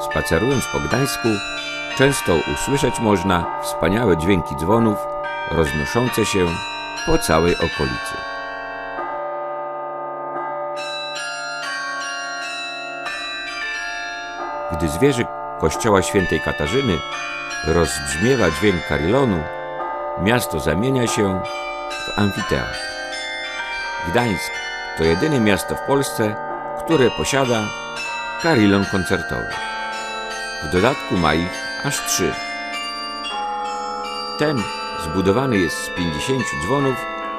Spacerując po Gdańsku, często usłyszeć można wspaniałe dźwięki dzwonów roznoszące się po całej okolicy. Gdy z wieży kościoła świętej Katarzyny rozbrzmiewa dźwięk karilonu, miasto zamienia się w amfiteatr. Gdańsk to jedyne miasto w Polsce, które posiada karilon koncertowy. W dodatku ma ich aż trzy. Ten zbudowany jest z 50 dzwonów,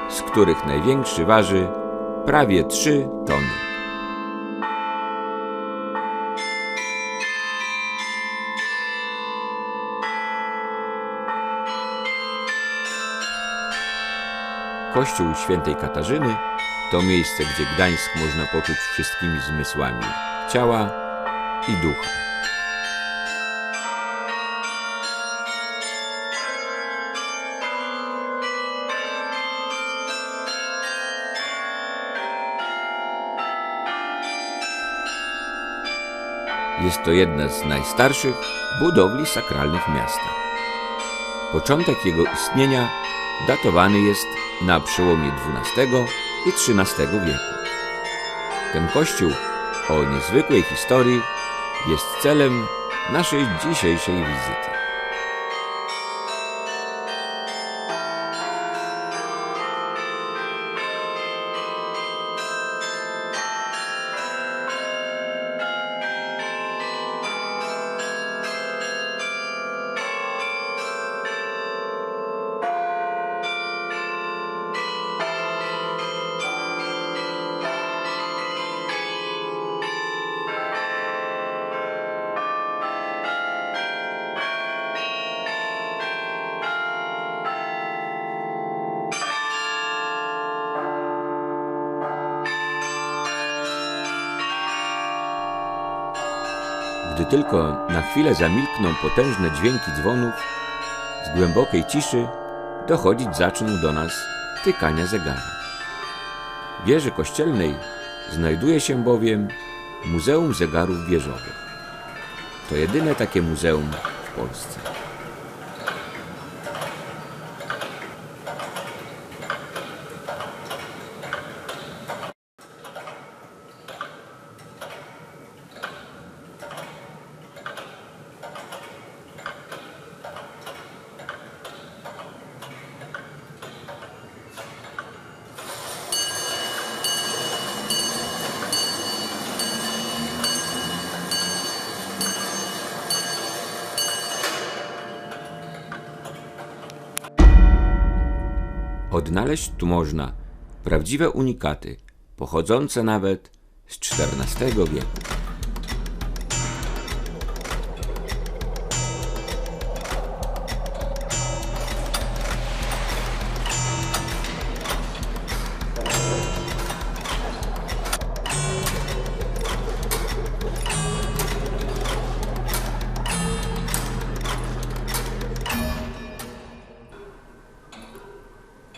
z których największy waży prawie 3 tony. Kościół świętej Katarzyny to miejsce, gdzie Gdańsk można poczuć wszystkimi zmysłami ciała i ducha. Jest to jedna z najstarszych budowli sakralnych miasta. Początek jego istnienia datowany jest na przełomie XII i XIII wieku. Ten kościół o niezwykłej historii jest celem naszej dzisiejszej wizyty. Gdy tylko na chwilę zamilkną potężne dźwięki dzwonów, z głębokiej ciszy dochodzić zaczną do nas tykania zegara. W wieży kościelnej znajduje się bowiem Muzeum Zegarów Wieżowych. To jedyne takie muzeum w Polsce. Odnaleźć tu można prawdziwe unikaty, pochodzące nawet z XIV wieku.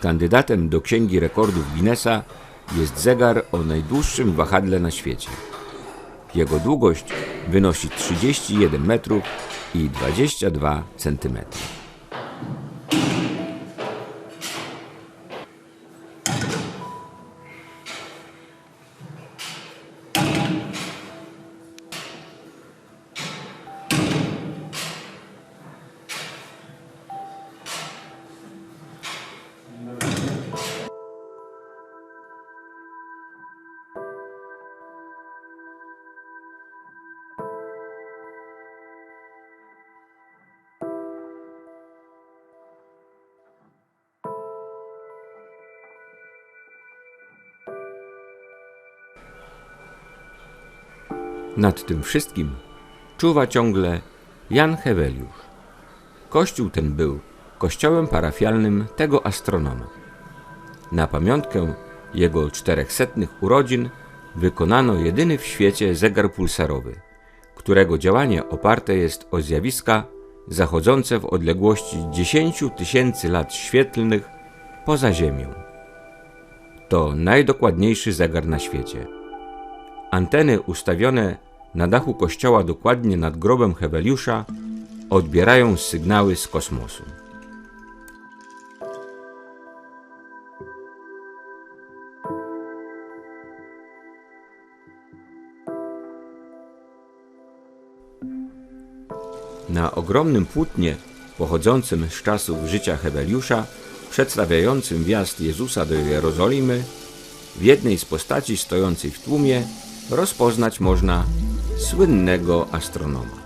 Kandydatem do Księgi Rekordów Guinnessa jest zegar o najdłuższym wahadle na świecie. Jego długość wynosi 31 metrów i 22 centymetry. Nad tym wszystkim czuwa ciągle Jan Heweliusz. Kościół ten był kościołem parafialnym tego astronoma. Na pamiątkę jego czterechsetnych urodzin wykonano jedyny w świecie zegar pulsarowy, którego działanie oparte jest o zjawiska zachodzące w odległości 10 tysięcy lat świetlnych poza Ziemią. To najdokładniejszy zegar na świecie. Anteny ustawione na dachu kościoła dokładnie nad grobem Heweliusza odbierają sygnały z kosmosu. Na ogromnym płótnie pochodzącym z czasów życia Heweliusza, przedstawiającym wjazd Jezusa do Jerozolimy, w jednej z postaci stojącej w tłumie rozpoznać można słynnego astronoma.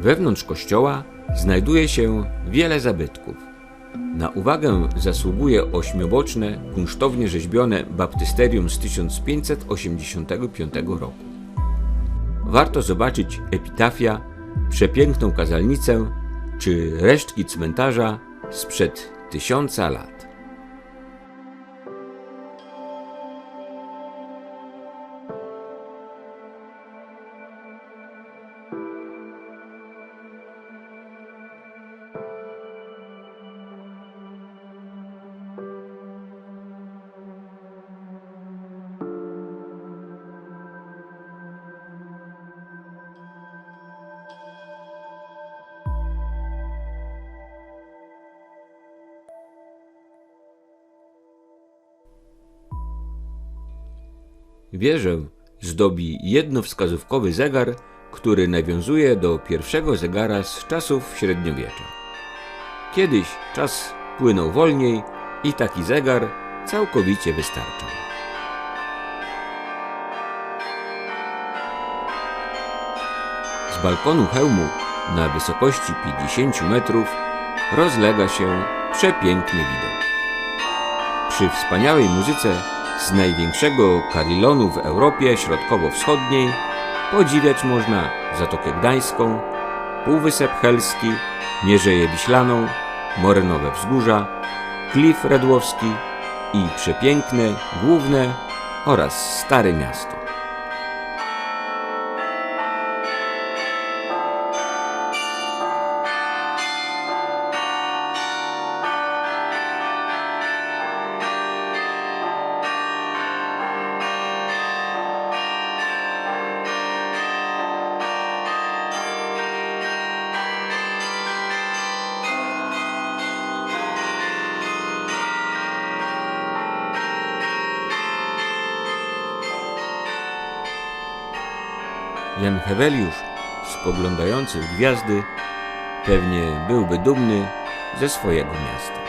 Wewnątrz kościoła znajduje się wiele zabytków. Na uwagę zasługuje ośmioboczne, kunsztownie rzeźbione baptysterium z 1585 roku. Warto zobaczyć epitafia, przepiękną kazalnicę czy resztki cmentarza sprzed tysiąca lat. Wieżę zdobi jednowskazówkowy zegar, który nawiązuje do pierwszego zegara z czasów średniowiecza. Kiedyś czas płynął wolniej i taki zegar całkowicie wystarczał. Z balkonu hełmu na wysokości 50 metrów rozlega się przepiękny widok. Przy wspaniałej muzyce z największego karilonu w Europie Środkowo-Wschodniej podziwiać można Zatokę Gdańską, Półwysep Helski, Mierzeję Wiślaną, Morenowe Wzgórza, Klif Redłowski i przepiękne, główne oraz Stare Miasto. Jan Heweliusz, spoglądający w gwiazdy, pewnie byłby dumny ze swojego miasta.